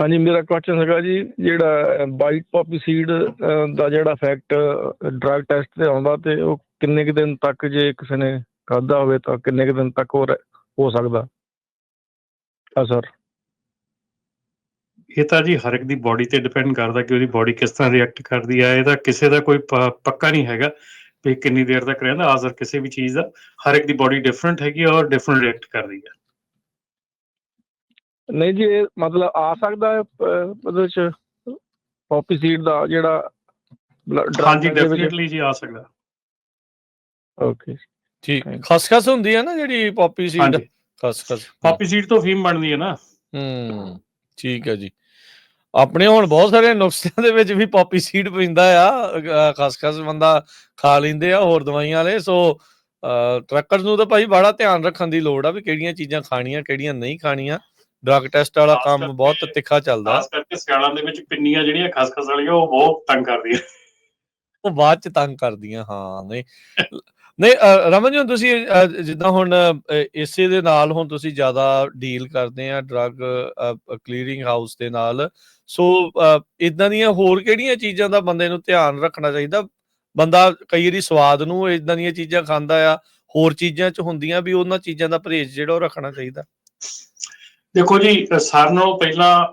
ਹਾਂਜੀ, ਮੇਰਾ ਕੁਐਸਚਨ ਹੈਗਾ ਜੀ, ਜਿਹੜਾ ਵਾਈਟ ਪੋਪੀ ਸੀਡ ਦਾ ਜਿਹੜਾ ਫੈਕਟ ਡਰਗ ਟੈਸਟ ਤੇ ਆਉਂਦਾ ਤੇ ਉਹ ਕਿੰਨੇ ਕੁ ਦਿਨ ਤੱਕ ਜੇ ਕਿਸੇ ਨੇ ਖਾਦਾ ਹੋਵੇ ਤਾਂ ਕਿੰਨੇ ਕੁ ਦਿਨ ਤੱਕ ਉਹ ਹੋ ਸਕਦਾ? ਅਸਰ ਇਹ ਤਾਂ ਜੀ ਹਰ ਇੱਕ ਦੀ ਬਾਡੀ ਤੇ ਡਿਪੈਂਡ ਕਰਦਾ ਕਿ ਉਹਦੀ ਬਾਡੀ ਕਿਸ ਤਰ੍ਹਾਂ ਰਿਐਕਟ ਕਰਦੀ ਹੈ ਇਹ ਤਾਂ ਕਿਸੇ ਦਾ ਕੋਈ ਪੱਕਾ ਨਹੀਂ ਹੈਗਾ ਵੀ ਕਿੰਨੀ ਦੇਰ ਤੱਕ ਰਹਿੰਦਾ ਆਜ਼ਰ ਕਿਸੇ ਵੀ ਚੀਜ਼ ਦਾ, ਹਰ ਇੱਕ ਦੀ ਬਾਡੀ ਡਿਫਰੈਂਟ ਹੈਗੀ ਹੈ ਔਰ ਡਿਫਰੈਂਟ ਰਿਐਕਟ ਕਰਦੀ ਹੈ ਨਹੀਂ ਜੀ ਇਹ ਮਤਲਬ ਆ ਸਕਦਾ ਹੈ ਉਹਦੇ ਚ ਪੋਪੀ ਸੀਡ ਦਾ ਜਿਹੜਾ ਹਾਂਜੀ ਡੈਫੀਨਿਟਲੀ ਜੀ ਆ ਸਕਦਾ। ਓਕੇ ਠੀਕ ਖਸਖਸ ਹੁੰਦੀ ਹੈ ਨਾ ਜਿਹੜੀ ਪੋਪੀ ਸੀਡ ਖਸਖਸ। ਪਾਪੀ ਸੀਡ ਤੋਂ ਫੀਮ ਬਣਦੀ ਹੈ ਨਾ। ਹੂੰ ਠੀਕ ਹੈ ਜੀ। ਆਪਣੇ ਹੁਣ ਬਹੁਤ ਸਾਰੇ ਨੁਸਖਿਆਂ ਦੇ ਵਿੱਚ ਵੀ ਪੋਪੀ ਸੀਡ ਪੈਂਦਾ ਆ। ਖਸਖਸ ਬੰਦਾ ਖਾ ਲੈਂਦੇ ਆ ਹੋਰ ਦਵਾਈਆਂ ਵਾਲੇ ਸੋ ਟਰੱਕਰਸ ਨੂੰ ਤਾਂ ਭਾਈ ਬੜਾ ਧਿਆਨ ਰੱਖਣ ਦੀ ਲੋੜ ਆ ਵੀ ਕਿਹੜੀਆਂ ਚੀਜ਼ਾਂ ਖਾਣੀਆਂ ਕਿਹੜੀਆਂ ਨਹੀਂ ਖਾਣੀਆਂ। ਡਰਗ ਟੈਸਟ ਵਾਲਾ ਕੰਮ ਬਹੁਤ ਤਿੱਖਾ ਚੱਲਦਾ। ਖਾਸ ਕਰਕੇ ਸਿਆਲਾਂ ਦੇ ਵਿੱਚ ਪਿੰਨੀਆਂ ਜਿਹੜੀਆਂ ਖਸਖਸ ਵਾਲੀਆਂ ਉਹ ਬਹੁਤ ਤੰਗ ਕਰਦੀਆਂ। ਉਹ ਬਾਅਦ ਚ ਤੰਗ ਕਰਦੀਆਂ ਹਾਂ ਨਹੀਂ। ਨਹੀਂ ਰਮਨ ਜੀ ਤੁਸੀਂ ਜਿੱਦਾਂ ਹੁਣ ਇਸੇ ਦੇ ਨਾਲ ਹੁਣ ਤੁਸੀਂ ਜ਼ਿਆਦਾ ਡੀਲ ਕਰਦੇ ਆ ਡਰਗ ਕਲੀਅਰਿੰਗ ਹਾਊਸ ਦੇ ਨਾਲ। ਸੋ ਇਦਾਂ ਦੀਆਂ ਹੋਰ ਕਿਹੜੀਆਂ ਚੀਜ਼ਾਂ ਦਾ ਬੰਦੇ ਨੂੰ ਧਿਆਨ ਰੱਖਣਾ ਚਾਹੀਦਾ? ਬੰਦਾ ਕਈ ਵਾਰੀ ਸਵਾਦ ਨੂੰ ਇਦਾਂ ਦੀਆਂ ਚੀਜ਼ਾਂ ਖਾਂਦਾ ਆ ਹੋਰ ਚੀਜ਼ਾਂ ਚ ਹੁੰਦੀਆਂ ਵੀ ਉਹਨਾਂ ਚੀਜ਼ਾਂ ਦਾ ਪਰਹੇਜ਼ ਜਿਹੜਾ ਉਹ ਰੱਖਣਾ ਚਾਹੀਦਾ। ਦੇਖੋ ਜੀ ਸਾਰਿਆਂ ਨਾਲੋਂ ਪਹਿਲਾਂ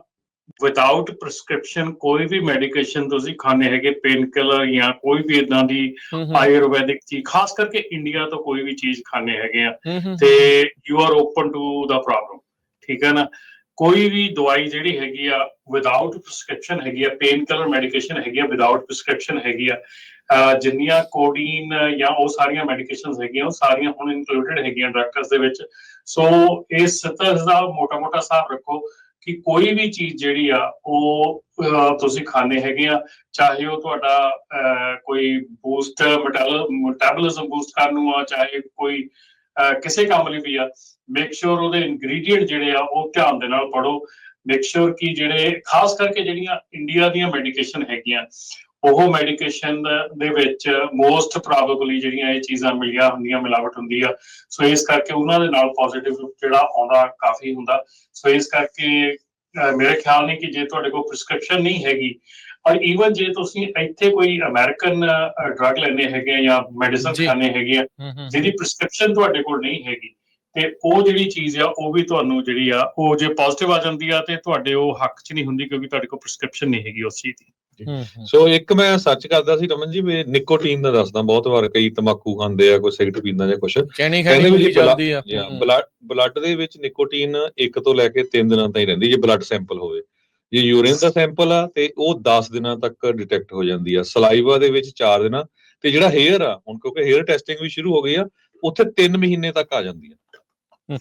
ਵਿਦਆਊਟ ਪ੍ਰੈਸਕ੍ਰਿਪਸ਼ਨ ਕੋਈ ਵੀ ਮੈਡੀਕੇਸ਼ਨ ਤੁਸੀਂ ਖਾਣੇ ਹੈਗੇ ਪੇਨ ਕਿਲਰ ਜਾਂ ਕੋਈ ਵੀ ਇਦਾਂ ਦੀ ਆਯੁਰਵੈਦਿਕ ਚੀਜ਼ ਖਾਸ ਕਰਕੇ ਇੰਡੀਆ ਤੋਂ ਕੋਈ ਵੀ ਚੀਜ਼ ਖਾਣੇ ਹੈਗੇ ਆ ਤੇ you are open to the problem ਠੀਕ ਹੈ ਨਾ? ਕੋਈ ਵੀ ਦਵਾਈ ਜਿਹੜੀ ਹੈਗੀ ਆ ਵਿਦਆਊਟ ਪ੍ਰੈਸਕ੍ਰਿਪਸ਼ਨ ਹੈਗੀ ਆ ਪੇਨ ਕਿਲਰ ਮੈਡੀਕੇਸ਼ਨ ਹੈਗੀ ਆ ਵਿਦਆਊਟ ਪ੍ਰੈਸਕ੍ਰਿਪਸ਼ਨ ਹੈਗੀ ਆ ਜਿੰਨੀਆਂ ਕੋਡੀਨ ਜਾਂ ਉਹ ਸਾਰੀਆਂ ਮੈਡੀਕੇਸ਼ਨਸ ਹੈਗੀਆਂ ਉਹ ਸਾਰੀਆਂ ਹੁਣ ਇਨਕਲੂਡਡ ਹੈਗੀਆਂ ਡਾਕਟਰਸ ਦੇ ਵਿੱਚ। ਸੋ ਇਹ ਸਤਰ ਦਾ ਮੋਟਾ-ਮੋਟਾ ਹਿਸਾਬ ਰੱਖੋ ਕਿ ਕੋਈ ਵੀ ਚੀਜ਼ ਜਿਹੜੀ ਆ ਉਹ ਤੁਸੀਂ ਖਾਣੇ ਹੈਗੇ ਆ ਚਾਹੇ ਉਹ ਤੁਹਾਡਾ ਕੋਈ ਬੂਸਟ ਮੈਟਾਬੋਲਿਜ਼ਮ ਬੂਸਟ ਕਰਨ ਨੂੰ ਆ ਚਾਹੇ ਕੋਈ ਅਹ, ਕਿਸੇ ਕੰਮ ਲਈ ਵੀ ਆ ਮੇਕ ਸ਼ੋਰ ਉਹਦੇ ਇੰਗਰੀਡੀਐਂਟ ਜਿਹੜੇ ਆ ਉਹ ਧਿਆਨ ਦੇ ਨਾਲ ਪੜੋ ਮੇਕ ਸ਼ੋਰ ਕਿ ਜਿਹੜੇ ਖਾਸ ਕਰਕੇ ਜਿਹੜੀਆਂ ਇੰਡੀਆ ਦੀਆਂ ਮੈਡੀਕੇਸ਼ਨ ਹੈਗੀਆਂ ਉਹ ਮੈਡੀਕੇਸ਼ਨ ਦੇ ਵਿੱਚ ਮੋਸਟ ਪ੍ਰੋਬੇਬਲੀ ਜਿਹੜੀਆਂ ਇਹ ਚੀਜ਼ਾਂ ਮਿਲੀਆਂ ਹੁੰਦੀਆਂ ਮਿਲਾਵਟ ਹੁੰਦੀ ਆ। ਸੋ ਇਸ ਕਰਕੇ ਉਹਨਾਂ ਦੇ ਨਾਲ ਪੋਜ਼ਿਟਿਵ ਜਿਹੜਾ ਆਉਂਦਾ ਕਾਫੀ ਹੁੰਦਾ। ਸੋ ਇਸ ਕਰਕੇ ਮੇਰੇ ਖਿਆਲ ਨਹੀਂ ਕਿ ਜੇ ਤੁਹਾਡੇ ਕੋਲ ਪ੍ਰਿਸਕ੍ਰਿਪਸ਼ਨ ਨਹੀਂ ਹੈਗੀ ਔਰ ਈਵਨ ਜੇ ਤੁਸੀਂ ਇੱਥੇ ਕੋਈ ਅਮਰੀਕਨ ਡਰਗ ਲੈਣੇ ਹੈਗੇ ਆ ਜਾਂ ਮੈਡੀਸਨ। ਖਾਣੇ ਹੈਗੇ ਆ ਜਿਹਦੀ ਪ੍ਰਿਸਕ੍ਰਿਪਸ਼ਨ ਤੁਹਾਡੇ ਕੋਲ ਨਹੀਂ ਹੈਗੀ ਤੇ ਉਹ ਜਿਹੜੀ ਚੀਜ਼ ਆ ਉਹ ਵੀ ਤੁਹਾਨੂੰ ਜਿਹੜੀ ਆ ਉਹ ਜੇ ਪੋਜ਼ਿਟਿਵ ਆ ਜਾਂਦੀ ਆ ਤੇ ਤੁਹਾਡੇ ਉਹ ਹੱਕ 'ਚ ਨਹੀਂ ਹੁੰਦੀ ਕਿਉਂਕਿ ਤੁਹਾਡੇ ਕੋਲ ਪ੍ਰਿਸਕ੍ਰਿਪਸ਼ਨ ਨਹੀਂ ਹੈਗੀ ਉਸ ਚੀਜ਼ ਦੀ। ਸੋ ਇੱਕ ਮੈਂ ਸੱਚ ਕਰਦਾ ਸੀ ਰਮਨ ਜੀ ਵੀ ਨਿਕੋਟੀਨ ਦਾ ਦੱਸਦਾ ਬਹੁਤ ਵਾਰ ਕਈ ਤਮਾਕੂ ਖਾਂਦੇ ਆ ਕੋਈ ਸਿਗਰਟ ਪੀਂਦਾ ਜਾਂ ਕੁਛ। ਕਹਿੰਦੇ ਵੀ ਬੜੀ ਜੀ ਬਲਾ- ਚੱਲਦੀ ਆ। ਹੂੰ, ਬਲੱਡ ਦੇ ਵਿੱਚ ਨਿਕੋਟੀਨ ਇੱਕ ਤੋਂ ਲੈ ਕੇ 3 ਦਿਨਾਂ ਤਾਈਂ ਰਹਿੰਦੀ ਜੇ ਬਲੱਡ ਸੈਂਪਲ ਹੋਵੇ। ਜੇ ਯੂਰਿਨ ਦਾ ਸੈਂਪਲ ਆ ਤੇ ਉਹ 10 ਦਿਨਾਂ ਤੱਕ ਡਿਟੈਕਟ ਹੋ ਜਾਂਦੀ ਆ। ਸਲਾਈਵਾ ਦੇ ਵਿੱਚ 4 ਦਿਨਾਂ ਤੇ ਜਿਹੜਾ ਹੇਅਰ ਆ ਹੁਣ ਕਿਉਂਕਿ ਹੇਅਰ ਟੈਸਟਿੰਗ ਵੀ ਸ਼ੁਰੂ ਹੋ ਗਈ ਆ ਉੱਥੇ 3 ਮਹੀਨੇ ਤੱਕ ਆ ਜਾਂਦੀ ਆ।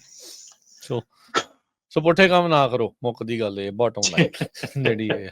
ਸੋ ਸੋ ਪੁੱਠੇ ਕੰਮ ਨਾ ਕਰੋ ਮੁੱਕ ਦੀ ਗੱਲ ਇਹ ਬਾਟਮ ਲਾਈਨ ਜਿਹੜੀ ਆ।